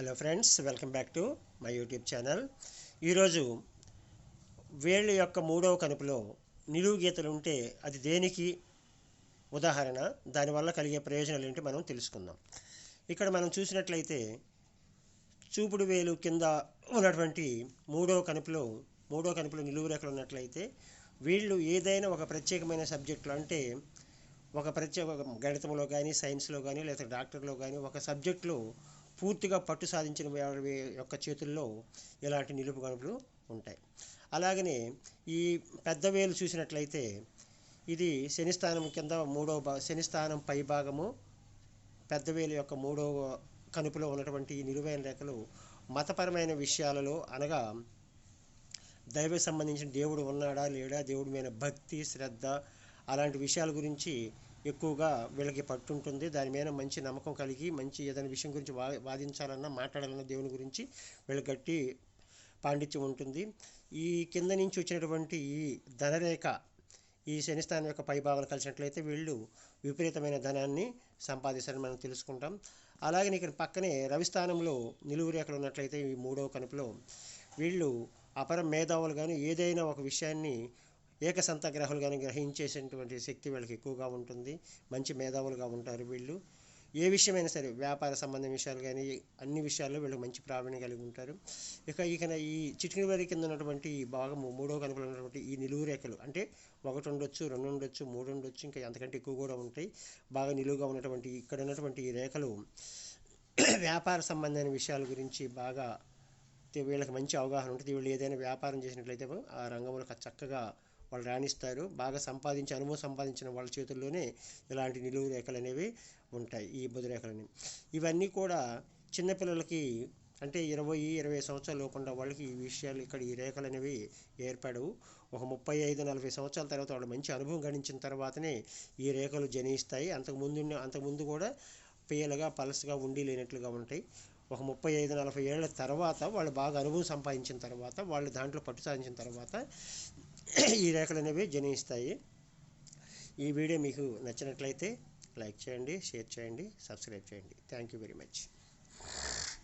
Hello friends welcome back to my YouTube channel ఈరోజు వేళ్ళ యొక్క మూడవ కనుపులో నిలువు గీతలు ఉంటే అది దేనికి ఉదాహరణ? దానివల్ల కలిగే ప్రయోజనాలు ఏంటి మనం తెలుసుకుందాం. ఇక్కడ మనం చూసినట్లయితే చూపుడు వేలు కింద ఉన్నటువంటి మూడవ కనుపులో మూడో కనుపులో నిలువు రేఖలు ఉన్నట్లయితే వీళ్ళు ఏదైనా ఒక ప్రత్యేకమైన సబ్జెక్టులు అంటే ఒక ప్రత్యేక గణితంలో కానీ సైన్స్లో కానీ లేదా డాక్టర్లో కానీ ఒక సబ్జెక్టులో పూర్తిగా పట్టు సాధించిన వారి యొక్క చేతుల్లో ఇలాంటి నిలుపు కనుపులు ఉంటాయి. అలాగనే ఈ పెద్ద వేలు చూసినట్లయితే ఇది శనిస్థానం కింద మూడవ భా శనిస్థానం పై భాగము పెద్ద వేలు యొక్క మూడవ కనుపులో ఉన్నటువంటి ఈ నిలువైన రేఖలు మతపరమైన విషయాలలో అనగా దైవ సంబంధించిన దేవుడు ఉన్నాడా లేడా దేవుడి మీద భక్తి శ్రద్ధ అలాంటి విషయాల గురించి ఎక్కువగా వీళ్ళకి పట్టుంటుంది. దాని మీద మంచి నమ్మకం కలిగి మంచి ఏదైనా విషయం గురించి వా వాదించాలన్నా మాట్లాడాలన్నా దేవుని గురించి వీళ్ళు గట్టి పాండిత్యం ఉంటుంది. ఈ కింద నుంచి వచ్చినటువంటి ఈ ధనరేఖ ఈ శనిస్థానం యొక్క పైభాగాలు కలిసినట్లయితే వీళ్ళు విపరీతమైన ధనాన్ని సంపాదిస్తారని మనం తెలుసుకుంటాం. అలాగే ఇక్కడ పక్కనే రవిస్థానంలో నిలువు రేఖలు ఉన్నట్లయితే ఈ మూడవ కనుపులో వీళ్ళు అపర మేధావులు కానీ ఏదైనా ఒక విషయాన్ని ఏకసంత గ్రహాలు కానీ గ్రహించేసేటువంటి శక్తి వీళ్ళకి ఎక్కువగా ఉంటుంది. మంచి మేధావులుగా ఉంటారు వీళ్ళు. ఏ విషయమైనా సరే వ్యాపార సంబంధం విషయాలు కానీ అన్ని విషయాల్లో వీళ్ళు మంచి ప్రావీణ్యం కలిగి ఉంటారు. ఇక ఇక ఈ చిటికిన వారి కింద ఉన్నటువంటి ఈ భాగము మూడో కనుకలు ఉన్నటువంటి ఈ నిలువు రేఖలు అంటే ఒకటి ఉండొచ్చు రెండు ఉండొచ్చు మూడు ఉండొచ్చు ఇంకా అంతకంటే ఎక్కువ కూడా ఉంటాయి. బాగా నిలువుగా ఉన్నటువంటి ఇక్కడ ఉన్నటువంటి ఈ రేఖలు వ్యాపార సంబంధమైన విషయాల గురించి బాగా వీళ్ళకి మంచి అవగాహన ఉంటుంది. వీళ్ళు ఏదైనా వ్యాపారం చేసినట్లయితే ఆ రంగంలో చక్కగా వాళ్ళు రాణిస్తారు. బాగా సంపాదించి అనుభవం సంపాదించిన వాళ్ళ చేతుల్లోనే ఇలాంటి నిలువు రేఖలు అనేవి ఉంటాయి ఈ బుధ రేఖలు అనేవి ఇవన్నీ కూడా చిన్నపిల్లలకి అంటే ఇరవై ఇరవై సంవత్సరాలు లేకుండా వాళ్ళకి ఈ విషయాలు ఇక్కడ ఈ రేఖలు అనేవి ఏర్పడవు. ఒక ముప్పై ఐదు నలభై సంవత్సరాల తర్వాత వాళ్ళు మంచి అనుభవం గడించిన తర్వాతనే ఈ రేఖలు జనిస్తాయి. అంతకుముందు అంతకుముందు కూడా పేలగా పలసగా ఉండి లేనట్లుగా ఉంటాయి. ఒక ముప్పై ఐదు నలభై ఏళ్ళ తర్వాత వాళ్ళు బాగా అనుభవం సంపాదించిన తర్వాత వాళ్ళు దాంట్లో పట్టు సాధించిన తర్వాత ఈ రేఖలు అనేవి జనిస్తాయి ఈ వీడియో మీకు నచ్చినట్లయితే లైక్ చేయండి షేర్ చేయండి సబ్స్క్రైబ్ చేయండి. Thank you very much